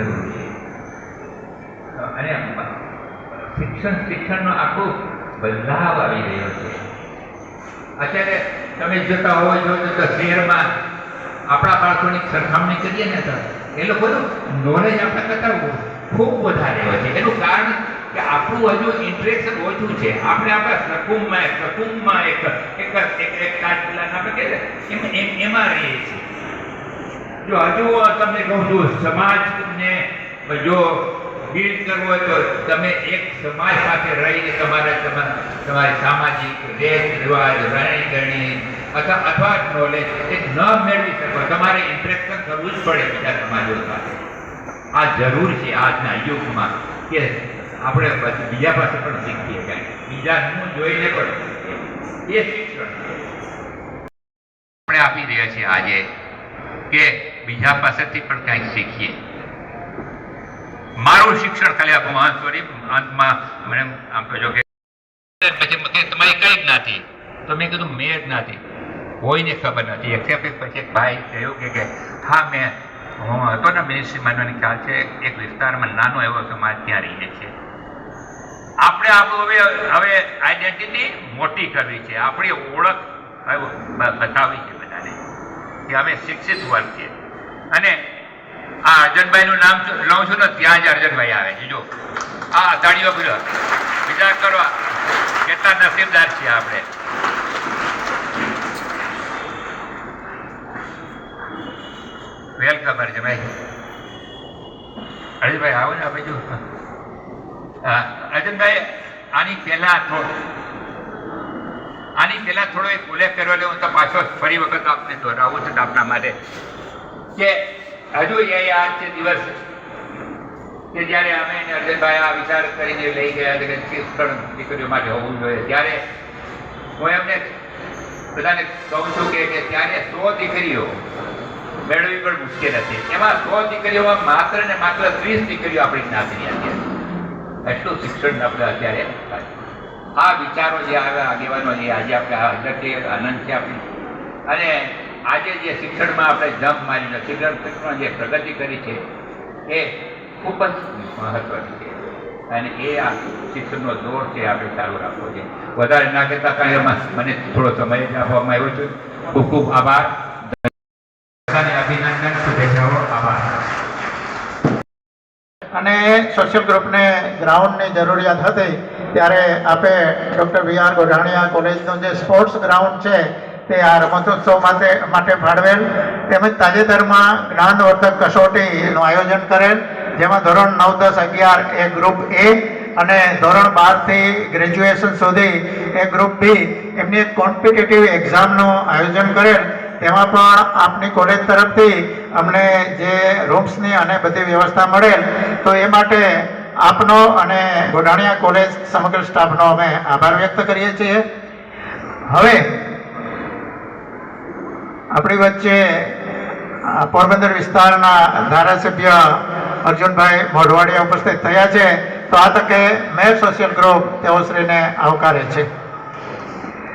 જરૂરી છે. અને શિક્ષણ, શિક્ષણનો આખો બદલાવ આવી રહ્યો છે. અત્યારે તમે જોતા હોવ છો શહેરમાં આપણા બાળકોની સરખામણી કરીએ ને તો એ લોકોનું નોલેજ આપણા કરતાં ખૂબ વધારે હોય છે. એનું કારણ કે આપણું હજુ ઇન્ટરેક્શન ઓછું છે. આપણે આપણા સકુંબમાં સકુંબમાં એક એક એક કાચલાના આપણે એમાં રહીએ છીએ. જો હજુ તમને કહું છું સમાજને જો બિલ્ડ કરવો હોય તો તમે એક સમાજ સાથે રહીને તમારે તમારા સામાજિક રેત, રિવાજ રહેણી અથવા અથવા નોલેજ એ ન મેળવી શકો. તમારે ઇન્ટરેક્શન કરવું જ પડે બીજા સમાજો સાથે. આ જરૂર છે આજના યુગમાં કે આપણે બીજા પાસે પણ શીખીએ કાંઈ. બીજાનું જોઈને પણ એ શિક્ષણ આપણે આપી રહ્યા છીએ આજે કે બીજા પાસેથી પણ કંઈક શીખીએ. મારું શિક્ષણ ખાલી આપું મહાન સ્વરૂપ અંતમાં મને આમ કહેજો કે પછી તમારી કઈ જ્ઞાતિ તો મેં કીધું મેં જ્ઞાતિ કોઈને ખબર નથી. એક્સેપ્ટ પછી એક ભાઈ કહ્યું કે હા, મેં હું હતો ને મિનિસ્ટ્રી માનવાની ખ્યાલ છે, એક વિસ્તારમાં નાનો એવો સમાજ ત્યાં રહીએ છીએ. આપણે આપણું હવે હવે આઈડેન્ટિટી મોટી કરવી છે. આપણી ઓળખ બતાવી છે બધાને કે અમે શિક્ષિત વર્ગ છીએ અને આ અર્જનભાઈનું નામ લઉં છું ને ત્યાં જ અર્જનભાઈ આવે છે, જો. આ તાળીઓ પીલો વિચાર કરો, કેટલા નસીબદાર છીએ આપણે. વેલકમ અર્જનભાઈ. અર્જનભાઈ, આવો ને આપણે જો. અર્જનભાઈ, આની પહેલા થોડો આની પહેલા થોડો એક ઉલ્લેખ કર્યો એટલે હું તો પાછો ફરી વખત આપને દોહરાવું છું આપના માટે. કે હજુ એ આજ દિવસ કે જ્યારે અમે એને અર્જનભાઈ આ વિચાર કરીને લઈ ગયા કે શિક્ષણ દીકરીઓ માટે હોવું જોઈએ, ત્યારે હું એમને બધાને કહું છું કે ત્યારે સો દીકરીઓ મેળવવી પણ મુશ્કેલ હતી. એમાં સો દીકરીઓમાં માત્ર ને માત્ર ત્રીસ દીકરીઓ આપણી જ્ઞાતિની હતી. એટલું શિક્ષણ આપણે અત્યારે આ વિચારો જે આવ્યા, આગેવાનો જે આજે આપણે હાજર છે આનંદ છે આપણી. અને આજે જે શિક્ષણમાં આપણે જમ્પ મારીને શિક્ષણ જે પ્રગતિ કરી છે, એ ખૂબ જ મહત્વની છે. અને એ આ શિક્ષણનો દોર છે, આપણે ચાલુ રાખવો છે. વધારે ના કહેતા કાંઈ મને થોડો સમય આપવામાં આવ્યો છે. ખૂબ ખૂબ આભાર. અભિનંદન, શુભેચ્છાઓ, આભાર. અને સોશિયલ ગ્રુપને ગ્રાઉન્ડની જરૂરિયાત હતી, ત્યારે આપે ડૉક્ટર વી આર ગોઢાણીયા કોલેજનો જે સ્પોર્ટ્સ ગ્રાઉન્ડ છે તે આ રમતોત્સવ માટે માટે ફાળવેલ. તેમજ તાજેતરમાં જ્ઞાનવર્ધક કસોટીનું આયોજન કરેલ, જેમાં ધોરણ નવ દસ અગિયાર એ ગ્રુપ એ અને ધોરણ બારથી ગ્રેજ્યુએશન સુધી એ ગ્રુપ બી એમની એક કોમ્પિટિટિવ એક્ઝામનું આયોજન કરેલ. તેમાં પણ આપની કોલેજ તરફથી અમને જે રૂમ્સની અને બધી વ્યવસ્થા મળેલ, તો એ માટે આપનો અને ગોઢાણીયા કોલેજ સમગ્ર સ્ટાફનો અમે આભાર વ્યક્ત કરીએ છીએ. હવે આપણી વચ્ચે પોરબંદર વિસ્તારના ધારાસભ્ય અર્જુનભાઈ મોઢવાડિયા ઉપસ્થિત થયા છે. તો આ તકે મેર સોશિયલ ગ્રુપ તેઓશ્રીને આવકારે છે.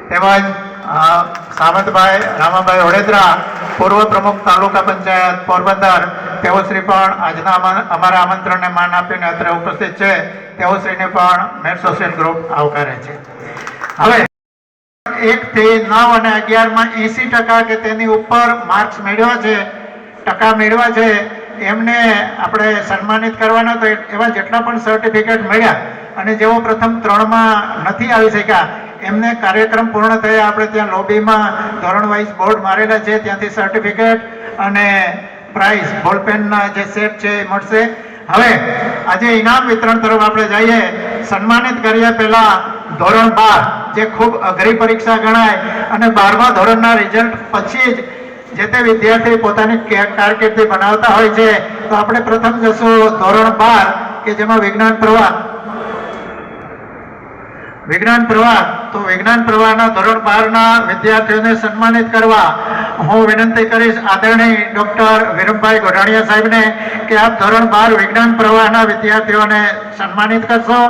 તેમજ સામંતભાઈ રામાભાઈ ઓડેદરા, પૂર્વ પ્રમુખ તાલુકા પંચાયત પોરબંદર તેઓશ્રી પણ આજના અમારા આમંત્રણને માન આપીને અત્રે ઉપસ્થિત છે. તેઓશ્રીને પણ મેર સોશિયલ ગ્રુપ આવકારે છે. હવે એક થી નવ અને અગિયારમાં એસી ટકા કે તેની ઉપર માર્ક્સ મેળવ્યા છે, ટકા મેળવ્યા છે, એમને આપણે સન્માનિત કરવાના તો એવા જેટલા પણ સર્ટિફિકેટ મળ્યા અને જેઓ પ્રથમ ત્રણમાં નથી આવી શક્યા, એમને કાર્યક્રમ પૂર્ણ થયા. આપણે ત્યાં લોબીમાં ધોરણ વાઇઝ બોર્ડ મારેલા છે, ત્યાંથી સર્ટિફિકેટ અને પ્રાઇઝ બોલપેનના જે સેટ છે એ મળશે. હવે, આજે ઇનામ વિતરણ તરફ આપણે જઈએ. સન્માનિત કર્યા પહેલાં ધોરણ બાર. જે ખૂબ અઘરી પરીક્ષા ગણાય અને બારમા ધોરણના રિઝલ્ટ પછી જ જે તે વિદ્યાર્થી પોતાની કારકિર્દી બનાવતા હોય છે, તો આપણે પ્રથમ જશું ધોરણ બાર, કે જેમાં વિજ્ઞાન પ્રવાહ. વિજ્ઞાન પ્રવાહ, તો વિજ્ઞાન પ્રવાહના ધોરણ બારના વિદ્યાર્થીઓને સન્માનિત કરવા હું વિનંતી કરીશ આદરણીય ડોક્ટર વિરમભાઈ ગોઢાણીયા સાહેબને કે આપ ધોરણ બાર વિજ્ઞાન પ્રવાહના વિદ્યાર્થીઓને સન્માનિત કરશો.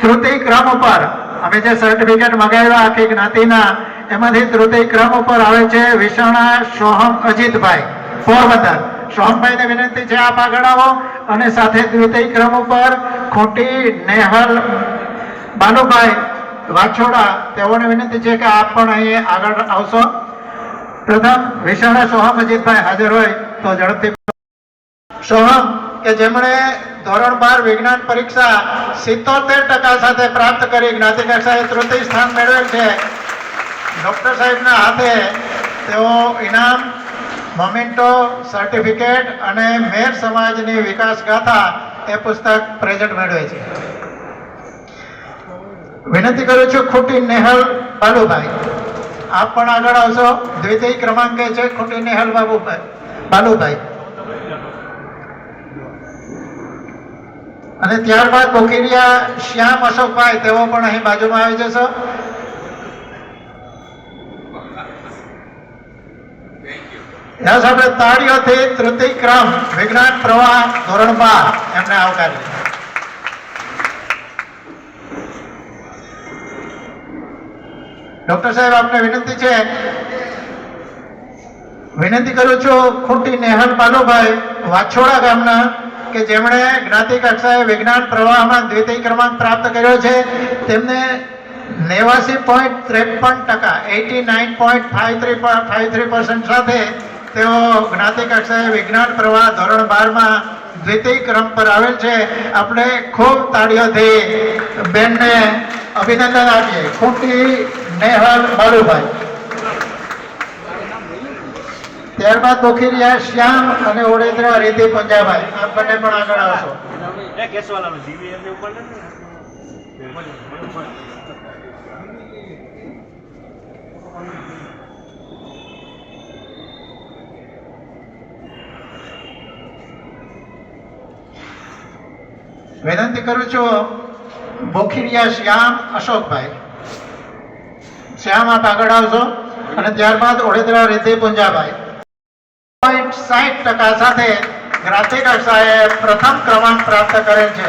તૃતીય ક્રમ ઉપર અમે જે સર્ટિફિકેટ મગાવ્યા આખી જ્ઞાતિના, એમાંથી તૃતીય ક્રમ ઉપર આવે છે વિશાણા સોહમ અજીતભાઈ. પોરબંદર. સોહમભાઈને વિનંતી છે આપ આગળ આવો અને સાથે તૃતીય ક્રમ ઉપર ખોટી નેહલ બાલુભાઈ વાછોડા, તેઓને વિનંતી છે કે આપ પણ અહીં આગળ આવશો. પ્રથમ વિશાળા સોહમ અજીતભાઈ હાજર હોય તો ઝડપથી. સોહમ કે જેમણે ધોરણ બાર વિજ્ઞાન પરીક્ષા સિત્તોતેર ટકા સાથે પ્રાપ્ત કરી. જ્ઞાતિ કક્ષાએ તૃતીય સ્થાન મેળવેલ છે. ડૉક્ટર સાહેબના હાથે તેઓ ઇનામ, મોમેન્ટો, સર્ટિફિકેટ અને મેર સમાજની વિકાસ ગાથા એ પુસ્તક પ્રેઝન્ટ મેળવે છે. વિનંતી કરું છું ખોટી નેહલ બાલુભાઈ. આપ પણ આગળ આવશો. દ્વિતીય ક્રમાંકે છે ખોટી નેહલ બાબુભાઈ બાલુભાઈ. અને ત્યારબાદ બોકીરિયા શ્યામ અશોકભાઈ તેઓ પણ અહીં બાજુમાં આવી જશો. યસ, આપણે તાળીઓથી તૃતીય ક્રમ વિજ્ઞાન પ્રવાહ, ધોરણ બાર, એમને આવકારી ડોક્ટર સાહેબ, આપને વિનંતી છે, વિનંતી કરું છું, ખોટી નેહલ બાલુભાઈ વાછોડા ગામના કે જેમણે જ્ઞાતિ કક્ષાએ વિજ્ઞાન પ્રવાહમાં દ્વિતીય ક્રમાંક પ્રાપ્ત કર્યો છે, તેમને નેવાસી પોઈન્ટ ત્રેપન ટકા eighty nine point five three five three percent સાથે તેઓ જ્ઞાતિ કક્ષાએ વિજ્ઞાન પ્રવાહ ધોરણ બારમાં દ્વિતીય ક્રમ પર આવેલ છે. આપણે ખૂબ તાળીઓથી બેનને અભિનંદન આપીએ. ખૂટી નેહલ બાલુભાઈ ત્યારબાદ બોખીરિયા શ્યામ અને ઓડેદરા રીતિ પંજાભાઈ આ બંને પણ આગળ આવશો. વિનંતી કરું છું બોખીરિયા શ્યામ અશોકભાઈ. શ્યામ આપ આગળ આવશો અને ત્યારબાદ ઓડેદરા રીતિ પુંજાભાઈ પોઈન્ટ સાહીઠ ટકા સાથે કક્ષાએ પ્રથમ ક્રમાંક પ્રાપ્ત કરેલ છે.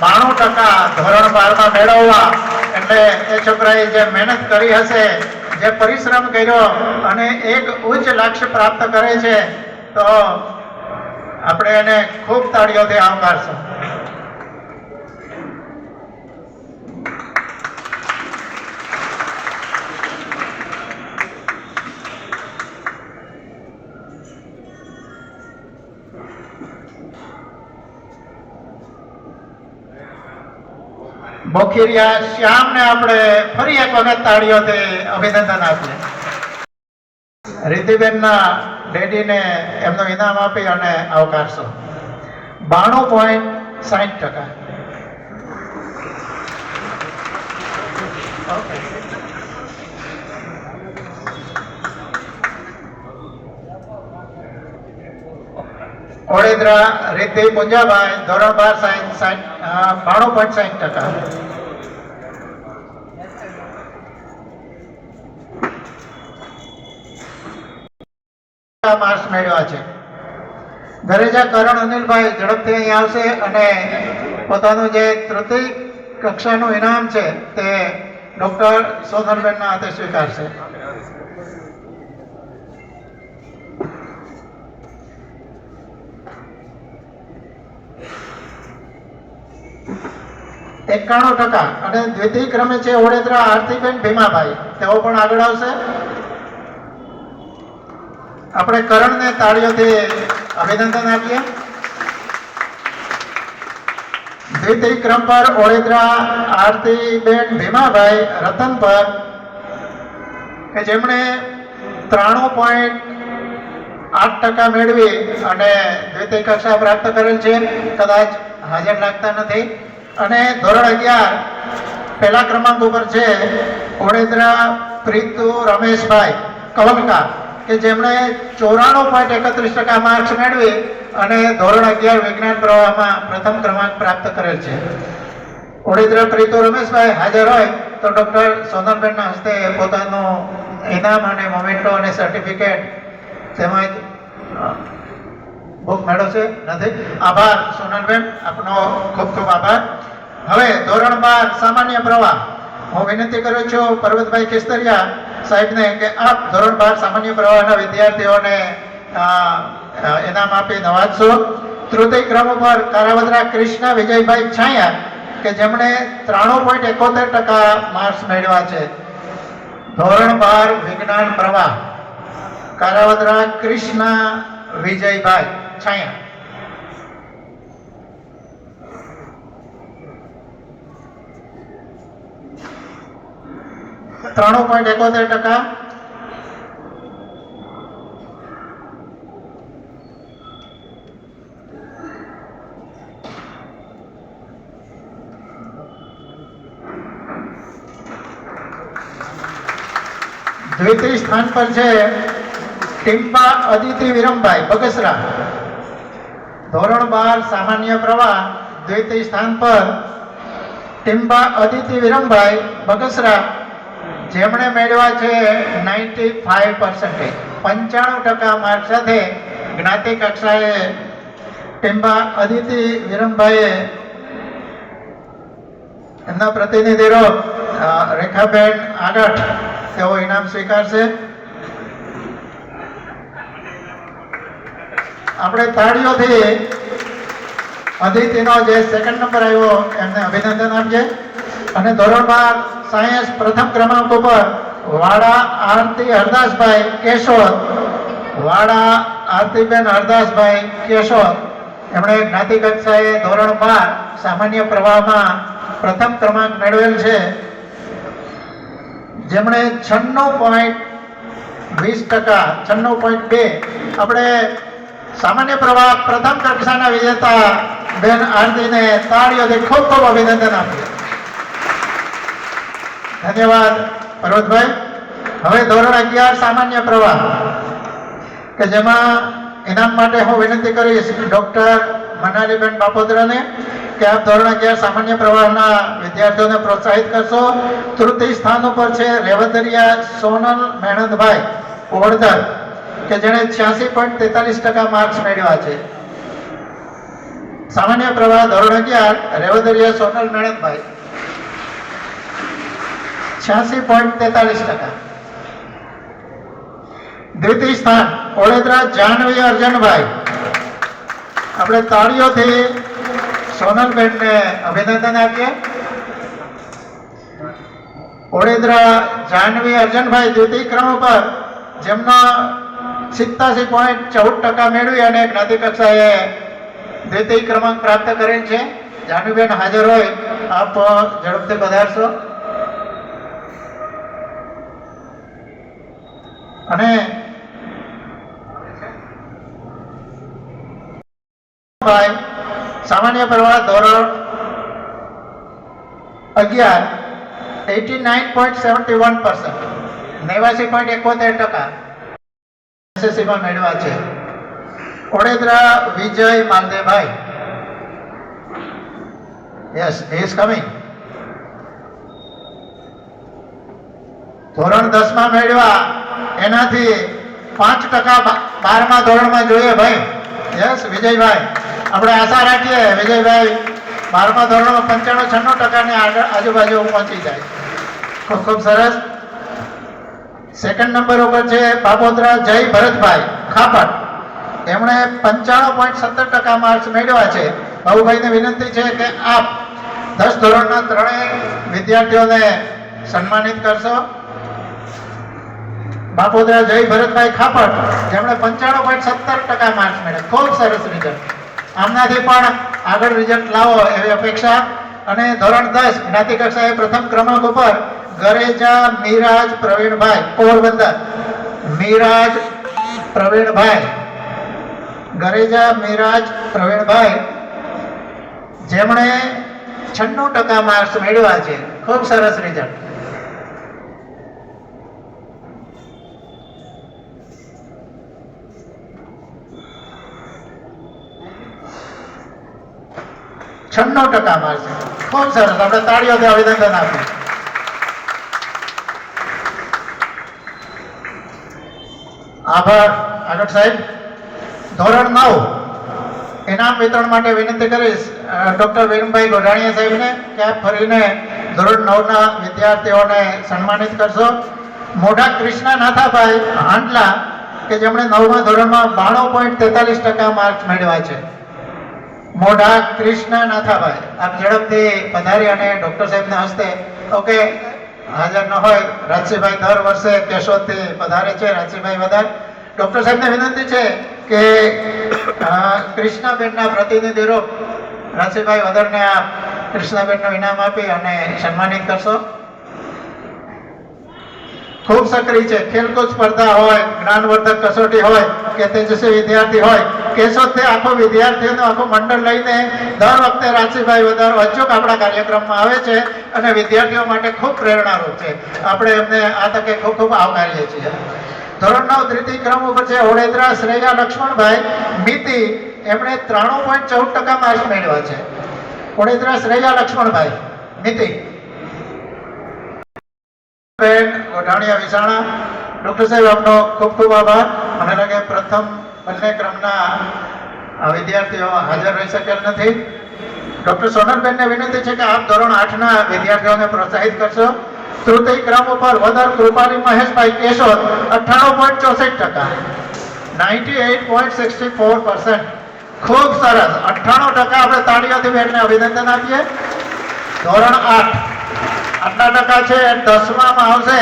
બાણું ટકા ધોરણ બારમાં મેળવવા. એટલે એ છોકરાએ જે મહેનત કરી હશે, જે પરિશ્રમ કર્યો અને એક ઉચ્ચ લક્ષ્ય પ્રાપ્ત કરે છે, તો આપણે એને ખૂબ તાળીઓથી આવકારશું. બોખીરિયા શ્યામને આપણે ફરી એક વખત તાળીઓથી અભિનંદન આપીએ. રીતિબેનના ડેડીને એમનું ઇનામ આપી અને આવકારશો. બાણું પોઈન્ટ સાઠ ટકા. ઓકે. ઓડેદરા રીતિ પુંજાભાઈ, ધોરણ બાર સાયન્સ બાણું પોઈન્ટ સાઠ ટકા. માર્ક્સ મેળવ્યા છે. ધરેજા કરણ અનિલભાઈ ઝડપથી અહીં આવશે અને પોતાનું જે તૃતીય કક્ષાનું ઇનામ છે તે ડૉક્ટર સોનલબેનના હાથે સ્વીકારશે. એકાણું ટકા. અને દ્વિતીય ક્રમે છે ઓડેદરા આરતીબેન ભીમાભાઈ. તેઓ પણ આગળ આવશે. આપણે કરણને તાળીઓથી અભિનંદન આપીએ. દ્વિતીય ક્રમ પર ઓડેદરા આરતીબેન ભીમાભાઈ, રતન પર, કે જેમણે ત્રાણું પોઈન્ટ આઠ ટકા મેળવી અને દ્વિતીય કક્ષા પ્રાપ્ત કરેલ છે. કદાચ હાજર લાગતા નથી. અને ધોરણ અગિયાર, પહેલા ક્રમાંક ઉપર છે ઓડેદરા પ્રીતુ રમેશભાઈ, કલમકાર, કે જેમણે ચોરાણું પોઈન્ટ એકત્રીસ ટકા માર્ક્સ મેળવી અને ધોરણ અગિયાર વિજ્ઞાન પ્રવાહમાં પ્રથમ ક્રમાંક પ્રાપ્ત કરેલ છે. ઓડેદરા પ્રીતુ રમેશભાઈ હાજર હોય તો ડૉક્ટર સોનલબેનના હસ્તે પોતાનું ઇનામ અને મોમેન્ટો અને સર્ટિફિકેટ તેમજ બુક મેળવશે નથી? આભાર, સોનલબેન. આપનો ખૂબ ખૂબ આભાર. હવે ધોરણ બાર, સામાન્ય પ્રવાહ. હું વિનંતી કરું છું પર્વતભાઈ કેસરિયા સાહેબને કે આપ ધોરણ બાર, સામાન્ય પ્રવાહના વિદ્યાર્થીઓને ઇનામ આપી નવાજશો. તૃતીય ક્રમ ઉપર કારાવદરા કૃષ્ણ, વિજયભાઈ છાયા, કે જેમણે ત્રાણું પોઈન્ટ એકોતેર ટકા માર્ક્સ મેળવ્યા છે. ધોરણ બાર, વિજ્ઞાન પ્રવાહ. કારાવદરા કૃષ્ણ, વિજયભાઈ. છાયા ત્રાણું પોઈન્ટ એકોતેર ટકા. દ્વિતીય સ્થાન પર છે ટિમ્પા અદિતિ વિરમભાઈ બગસરા. ધોરણ બાર સામાન્ય પ્રવાહ દ્વિતીય સ્થાન પર ટિમ્બા અદિતિ વિરમભાઈ બગસરા, જેમણે મેળવ્યા છે નાઇન્ટી ફાઈવ પર્સન્ટેજ પંચાણું ટકા માર્ક સાથે જ્ઞાતિ કક્ષાએ ટિમ્બા અદિતિ વિરમભાઈએ એમના પ્રતિનિધિરો રેખાબેન આગળ, તેઓ ઇનામ સ્વીકારશે. આપણે તાળીઓથી અદિતિનો જે સેકન્ડ નંબર આવ્યો, એમને અભિનંદન આપજે અને ધોરણ બાર સાયન્સ પ્રથમ ક્રમાંક ઉપર વાડા આરતી હરદાસભાઈ કેશોદ. વાડા આરતીબેન હરદાસભાઈ કેશોદ. એમણે જ્ઞાતિ કક્ષાએ ધોરણ બાર સામાન્ય પ્રવાહમાં પ્રથમ ક્રમાંક મેળવેલ છે. જેમણે છન્નું પોઈન્ટ વીસ ટકા, છન્નું પોઈન્ટ બે. આપણે સામાન્ય પ્રવાહ પ્રથમ કક્ષાના વિજેતા બેન આરતીને તાળીઓથી ખૂબ ખૂબ અભિનંદન આપીએ ધન્યવાદ, પર્વતભાઈ. હવે ધોરણ અગિયાર, સામાન્ય પ્રવાહ, કે જેમાં ઇનામ માટે હું વિનંતી કરીશ ડોક્ટર મનાલીબેન બાપોદરાને કે આપ ધોરણ અગિયાર, સામાન્ય પ્રવાહના વિદ્યાર્થીઓને પ્રોત્સાહિત કરશો. તૃતીય સ્થાન ઉપર છે રેવતરિયા સોનલ મેણંદભાઈ ઓળધર કે જેણે છ્યાસી પોઈન્ટ તેતાલીસ ટકા માર્ક્સ મેળવ્યા છે. સામાન્ય પ્રવાહ ધોરણ અગિયાર, રેવદરિયા સોનલ નણંદભાઈ. છ્યાસી પોઈન્ટ તેતાલીસ ટકા. દ્વિતીય સ્થાન કોળેદરા જાહ્નવી અર્જનભાઈ. આપણે તાળીઓથી સોનલબેનને અભિનંદન આપીએ. કોળેદરા જાહ્નવી અર્જનભાઈ દ્વિતીય ક્રમ ઉપર, જેમનો સિત્તાસી પોઈન્ટ ચૌદ ટકા મેળવી અને જ્ઞાતિ કક્ષાએ દ્વિતીય ક્રમાંક પ્રાપ્ત કરેલ છે. જાનુબેન હાજર હોય, આપ ઝડપથી પધારશો. અને ભાઈ, સામાન્ય પ્રવાહ ધોરણ અગિયાર eighty nine point seventy one percent, નેવાસી point એકોતેર ટકા એસએસસીમાં મેળવ્યા છે. Odedara Vijay Maldebhai yes is coming ધોરણ દસમાં મેળવ્યા. એનાથી પાંચ ટકા બારમા ધોરણમાં જોઈએ ભાઈ. યસ વિજયભાઈ. આપણે આશા રાખીએ, વિજયભાઈ બારમા ધોરણમાં પંચાણું છન્નું ટકાની આજુબાજુ પહોંચી જાય. ખૂબ ખૂબ સરસ. સેકન્ડ નંબર ઉપર છે બાપોદરા જય ભરતભાઈ, ખાપટ. એમણે પંચાણું પોઈન્ટ સત્તર ટકા માર્ક્સ મેળવ્યા છે. બાબુભાઈને વિનંતી છે કે આપ દસ ધોરણના ત્રણેય વિદ્યાર્થીઓને સન્માનિત કરશો. બાપોદરા જય ભરતભાઈ, ખાપટ. જેમણે પંચાણું પોઈન્ટ સત્તર ટકા માર્ક્સ મેળવ્યા. ખૂબ સરસ રિઝલ્ટ આમનાથી પણ આગળ રિઝલ્ટ લાવો એવી અપેક્ષા. અને ધોરણ દસ જ્ઞાતિ કક્ષાએ પ્રથમ ક્રમાંક ઉપર ગરેજા મીરાજ પ્રવીણભાઈ, પોરબંદર. મીરાજ પ્રવીણભાઈ. ગરેજા મીરાજ પ્રવીણભાઈ, જેમણે છન્નું ટકા માર્ક્સ મેળવ્યા છે. ખૂબ સરસ રિઝલ્ટ છન્નું ટકા માર્ક્સ ખૂબ સરસ. આપણે તાળીઓથી અભિનંદન આપીએ. આભાર આગળ સાહેબ. ધોરણ નવ. ઇનામ વિતરણ માટે વિનંતી કરીશ ડોક્ટર વિરમભાઈ ગોઢાણીયા સાહેબને કે આપ ફરીને ધોરણ નવના વિદ્યાર્થીઓને સન્માનિત કરશો. મોઢા કૃષ્ણ નાથાભાઈ હાંડલા, કે જેમણે નવમા ધોરણમાં બાણું પોઈન્ટ તેતાલીસ ટકા માર્ક્સ મેળવ્યા છે. મોઢા કૃષ્ણ નાથાભાઈ. આપ ઝડપથી પધારી અને ડોક્ટર સાહેબને હસ્તે, ઓકે હાજર ન હોય રાજસિંહભાઈ દર વર્ષે કેશોદથી પધારે છે રાજસિંહભાઈ વધાર. ડોક્ટર સાહેબને વિનંતી છે કે કૃષ્ણાબેનના પ્રતિનિધિ રૂપ રાજસિંહભાઈ વધારને આ કૃષ્ણાબેનનું ઇનામ આપી અને સન્માનિત કરશો. ખૂબ સક્રિય છે. ખેલકૂદ સ્પર્ધા હોય, જ્ઞાનવર્ધક કસોટી હોય, કે તેજસ્વી વિદ્યાર્થી હોય, કેશોદથી આખો વિદ્યાર્થીઓનું આખું મંડળ લઈને દર વખતે રાજસીભાઈ વધારો અચૂક આપણા કાર્યક્રમમાં આવે છે અને વિદ્યાર્થીઓ માટે ખૂબ પ્રેરણારૂપ છે. આપણે એમને આ તકે ખૂબ ખૂબ આવકારીએ છીએ. ધોરણ નવ દ્વિતીય ક્રમ ઉપર છે ઓડેદરા શ્રેયા લક્ષ્મણભાઈ. મિતિ એમણે ત્રાણું પોઈન્ટ ચૌદ ટકા માર્ક્સ મેળવ્યા છે. ઓડેદરા શ્રેયા લક્ષ્મણભાઈ. મિતિ. ગોઢાણીયા વિસાણા. ડૉક્ટર સાહેબ, આપનો ખૂબ ખૂબ આભાર. મને લાગે પ્રથમ બંને ક્રમના વિદ્યાર્થીઓ હાજર રહી શકેલ નથી. ડોક્ટર સોનલબેનને વિનંતી છે કે આપ ધોરણ આઠના વિદ્યાર્થીઓને પ્રોત્સાહિત કરશો. તૃતીય ક્રમ ઉપર વદર કૃપાલી મહેશભાઈ કેશોદ, અઠ્ઠાણું પોઈન્ટ ચોસઠ ટકા. Ninety eight point sixty four percent. ખૂબ સરસ. અઠ્ઠાણું ટકા આપણે તાળીઓથી બેટને અભિનંદન આપીએ. ધોરણ આઠ. આટલા ટકા છે, દસમામાં આવશે,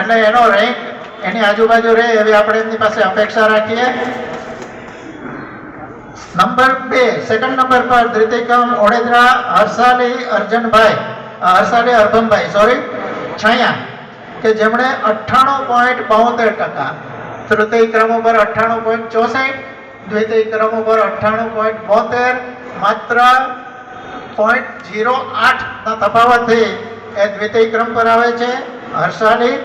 એટલે એનો રેન્ક એની આજુબાજુ રહે એવી આપણે એમની પાસે અપેક્ષા રાખીએ. નંબર બે સેકન્ડ નંબર પર ધ્રિતિકમ ઓડેદરા, હર્ષાલી, અર્જનભાઈ હર્ષાલી, અર્ભમભાઈ સોરી છાયા, કે જેમણે અઠ્ઠાણું પોઈન્ટ બોતેર ટકા. તૃતીય ક્રમ ઉપર અઠ્ઠાણું પોઈન્ટ ચોસઠ, દ્વિતીય ક્રમ ઉપર અઠ્ઠાણું પોઈન્ટ બોતેર, માત્ર પોઈન્ટ જીરો આઠના તફાવતથી એ દ્વિતીય ક્રમ પર આવે છે. હર્ષાલી,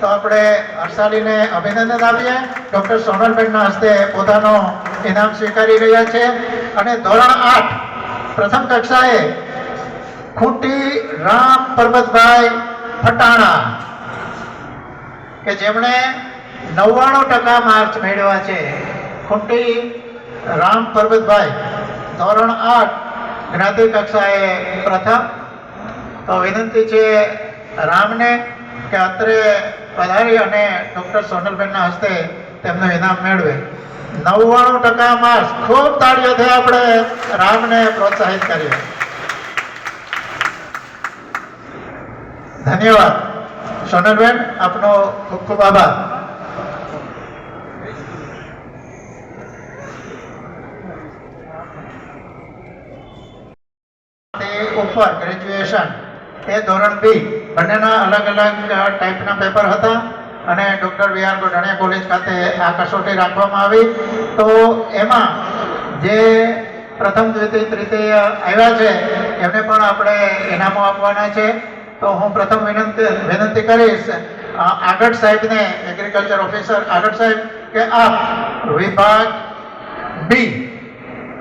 તો આપણે હર્ષાલીને અભિનંદન આપીએ. ડૉક્ટર સોનલબેનના હસ્તે પોતાનો ઇનામ સ્વીકારી રહ્યા છે. અને ધોરણ આઠ, પ્રથમ કક્ષાએ ખૂંટી રામ પરબતભાઈ ફટાણા, કે જેમણે નવ્વાણું ટકા માર્ક્સ મેળવ્યા છે. ખૂંટી રામ પરબતભાઈ, ધોરણ આઠ, જ્ઞાતિ કક્ષાએ પ્રથમ વિનંતી છે રામને કે અત્રે પધારી અને ડૉક્ટર સોનલબેનના હસ્તે તેમનું ઇનામ મેળવે. નવ્વાણું ટકા માર્ક્સ ખૂબ તાળીઓથી આપણે રામને પ્રોત્સાહિત કરીએ. ધન્યવાદ. સોનલબેન, આપનો ખૂબ ખૂબ આભાર. તે ઉપર ગ્રેજ્યુએશન એ ધોરણ બી બંનેના અલગ અલગ ટાઈપના પેપર હતા અને doctor V R Godhaniya college ખાતે આ કસોટી રાખવામાં આવી. તો એમાં જે પ્રથમ દ્વિતીય તૃતીય આવ્યા છે એમને પણ આપણે ઇનામો આપવાના છે. તો હું પ્રથમ વિનંતી વિનંતી કરીશ આગળ સાહેબને એગ્રીકલ્ચર ઓફિસર આગળ સાહેબ કે આપ વિભાગ બી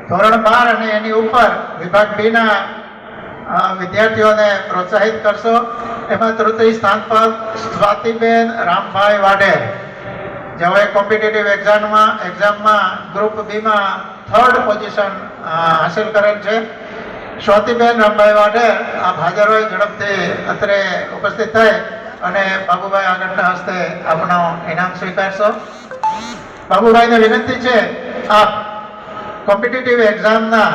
ધોરણ બાર અને એની ઉપર વિભાગ બી ના અ, વિદ્યાર્થીઓને પ્રોત્સાહિત કરશો. એમાં તૃતીય સ્થાન પર સ્વાતિબેન રામભાઈ વાડે જેઓએ કોમ્પિટિટિવ એક્ઝામમાં એક્ઝામમાં ગ્રુપ બીમાં થર્ડ પોઝિશન હાંસલ કરેલ છે. સ્વાતિબેન રામભાઈ વાડે આ હાજર હોય ઝડપથી અત્રે ઉપસ્થિત થાય અને બાબુભાઈ આગળના હસ્તે આપનો ઇનામ સ્વીકારશો. બાબુભાઈને વિનંતી છે, આપ કોમ્પિટિટિવ એક્ઝામના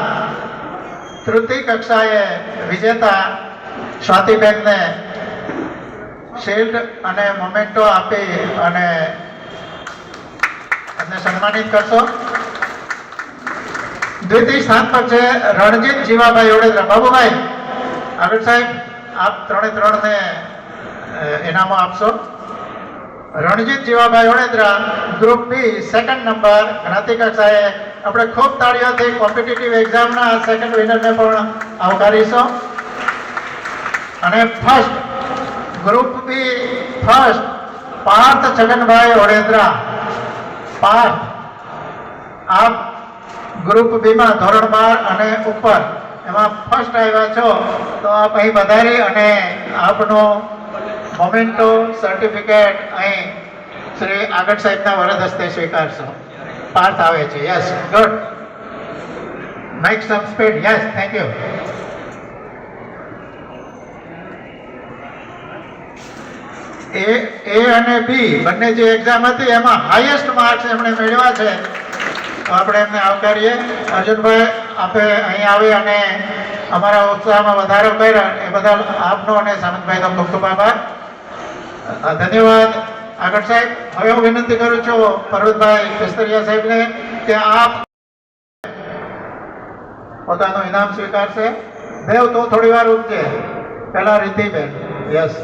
તૃતીય કક્ષાએ વિજેતા સ્વાતિબેનને શિલ્ડ અને મોમેન્ટો આપી અને એમને સન્માનિત કરશો. દ્વિતીય સ્થાન પર છે રણજીત જીવાભાઈ ઓડેદરા. બાબુભાઈ આગળ સાહેબ, આપ ત્રણે ત્રણને ઇનામો આપશો. Ranjit Jivabhai Odedara group B second number જ્ઞાતિ સાહેબ, આપણે ખૂબ તાળીઓથી કોમ્પિટિટિવ એક્ઝામના સેકન્ડ વિનરને પણ આવકારીશું. અને first group B first Parth Chhaganbhai Odedara Parth, આપ ગ્રુપ બીમાં ધોરણ બાર અને ઉપર, એમાં ફર્સ્ટ આવ્યા છો, તો આપ અહીં વધારી અને આપનો મોમેન્ટો સર્ટિફિકેટ અહીં શ્રી આગળ સાહેબના વરદ હસ્તે સ્વીકારશો. પાર્થ આવે છે. Yes good make some yes thank you A A અને બી બંને જે એક્ઝામ હતી, એમાં હાઈએસ્ટ માર્ક્સ એમણે મેળવ્યા છે. તો આપણે એમને આવકારીએ. અર્જુનભાઈ, આપે અહીં આવી અને અમારા ઉત્સાહમાં વધારો કર્યો. એ બદલ આપનો અને સામંતભાઈનો ખૂબ ખૂબ આભાર. ધન્યવાદ. આગળ સાહેબ, હવે હું વિનંતી કરું છું પર્વતભાઈ કેસરિયા સાહેબને કે આપ પોતાનું ઇનામ સ્વીકારશે. દેવ તું થોડી વાર ઉપજે પહેલા રીતિબેન યસ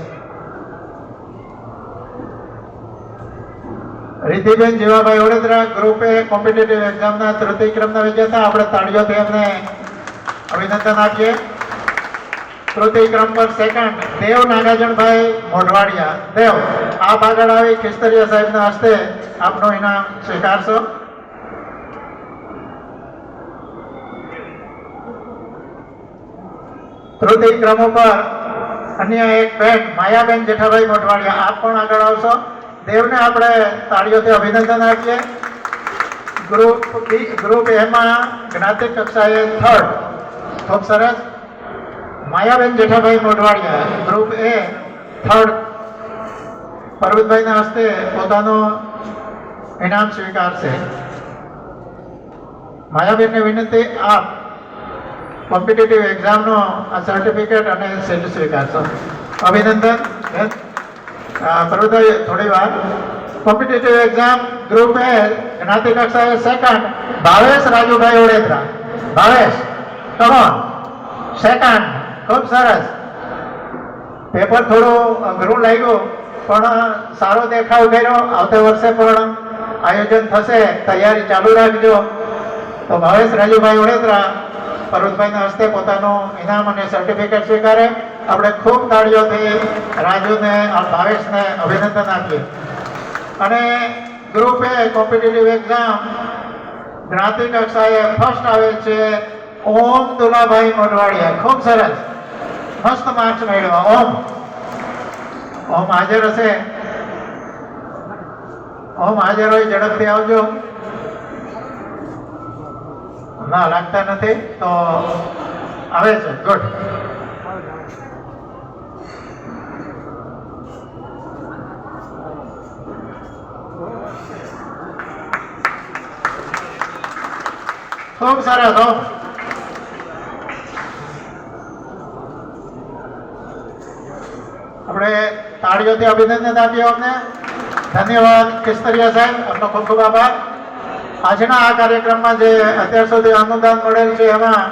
રીતિબેન જીવાભાઈ વડોદરા ગ્રુપે કોમ્પિટિટિવ એક્ઝામના તૃતીય ક્રમના વિજેતા. આપણે તાળીઓથી એમને અભિનંદન આપીએ. તૃતીય ક્રમ પર સેકન્ડ દેવ નાગાર્જુનભાઈ મોઢવાડિયા. દેવ, આપ આગળ આવી ખિસ્તરિયા સાહેબના હસ્તે આપનું ઇનામ સ્વીકારશો. તૃતીય ક્રમ ઉપર અન્ય એક બેન માયાબેન જેઠાભાઈ મોઢવાડિયા. આપ પણ આગળ આવશો. દેવને આપણે તાળીઓથી અભિનંદન આપીએ. ગ્રુપ બી, ગ્રુપ એમાં જ્ઞાતિ કક્ષાએ થર્ડ ખૂબ સરસ. Mayaben Jethabhai Modhwadia group A third પર્વતભાઈના હસ્તે પોતાનું ઇનામ સ્વીકારશે માયાબેનને વિનંતી, આપ કોમ્પિટિટિવ એક્ઝામનો આ સર્ટિફિકેટ અને સેલ સ્વીકારશો. અભિનંદન. પર્વતભાઈ, થોડી વાર. કોમ્પિટિટિવ એક્ઝામ ગ્રુપ એ જ્ઞાતિ કક્ષાએ second Bhavesh Rajubhai Odedara. Bhavesh come on second ખૂબ સરસ. પેપર થોડું અઘરું લાગ્યું, પણ સારો દેખાવ કર્યો. આવતા વર્ષે પણ આયોજન થશે, તૈયારી ચાલુ રાખજો. તો ભાવેશ રાજુભાઈ વડોદરા પર્વતભાઈના હસ્તે પોતાનું ઇનામ અને સર્ટિફિકેટ સ્વીકારે. આપણે ખૂબ તાળીઓથી રાજુને ભાવેશને અભિનંદન આપીએ. અને ગ્રુપ કોમ્પિટિટિવ એક્ઝામ જ્ઞાતિ કક્ષાએ ફર્સ્ટ આવે છે ઓમ દુલાભાઈ મોઢવાડિયા. ખૂબ સરસ. મસ્ત માર્ચ મેળવ્યા ઓમ ઓમ હાજર હશે ઓમ હાજર હોય ઝડપથી આવજો. ના, લાગતા નથી, તો આવે છે. ગુડ ખૂબ સરસ હો આપણે તાળીઓથી અભિનંદન આપીએ અમને. ધન્યવાદ કિસ્તરિયા સાહેબ, આપનો ખૂબ ખૂબ આભાર. આજના આ કાર્યક્રમમાં જે અત્યાર સુધી અનુદાન મળેલ છે, એમાં